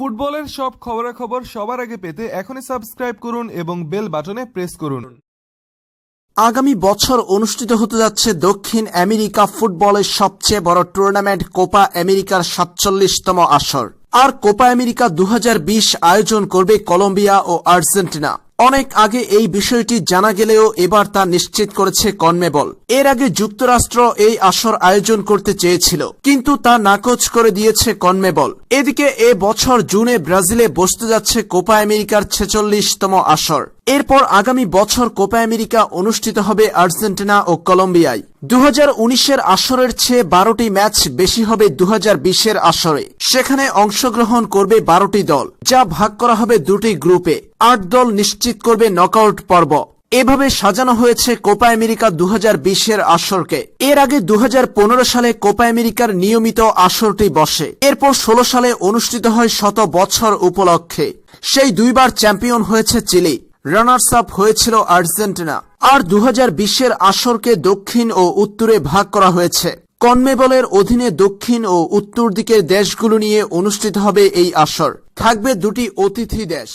ফুটবলের সব খবরাখবর সবার আগে পেতে এখনই সাবস্ক্রাইব করুন এবং বেল বাটনে প্রেস করুন। আগামী বছর অনুষ্ঠিত হতে যাচ্ছে দক্ষিণ আমেরিকা ফুটবলের সবচেয়ে বড় টুর্নামেন্ট কোপা আমেরিকার সাতচল্লিশতম আসর। আর কোপা আমেরিকা দু হাজার বিশ আয়োজন করবে কলম্বিয়া ও আর্জেন্টিনা। অনেক আগে এই বিষয়টি জানা গেলেও এবার তা নিশ্চিত করেছে কনমেবল। এর আগে যুক্তরাষ্ট্র এই আসর আয়োজন করতে চেয়েছিল, কিন্তু তা নাকচ করে দিয়েছে কনমেবল। এদিকে এ বছর জুনে ব্রাজিলে বসতে যাচ্ছে কোপা আমেরিকার ছেচল্লিশতম আসর। এরপর আগামী বছর কোপা আমেরিকা অনুষ্ঠিত হবে আর্জেন্টিনা ও কলম্বিয়ায়। দু এর আসরের চেয়ে বারোটি ম্যাচ বেশি হবে দু এর আসরে। সেখানে অংশগ্রহণ করবে বারোটি দল, যা ভাগ করা হবে দুটি গ্রুপে। আট দল নিশ্চিত করবে নকআউট পর্ব। এভাবে সাজানো হয়েছে কোপা আমেরিকা দু হাজার বিশ এর আসরকে। এর আগে দু হাজার পনেরো সালে কোপা আমেরিকার নিয়মিত আসরটি বসে। এরপর ষোলো সালে অনুষ্ঠিত হয় শত বছর উপলক্ষে। সেই দুইবার চ্যাম্পিয়ন হয়েছে চিলি। রানার্স আপ হয়েছিল আর্জেন্টিনা। আর দু বিশ্বের আসরকে দক্ষিণ ও উত্তরে ভাগ করা হয়েছে। কনমেবলের অধীনে দক্ষিণ ও উত্তর দিকের দেশগুলো নিয়ে অনুষ্ঠিত হবে এই আসর। থাকবে দুটি অতিথি দেশ।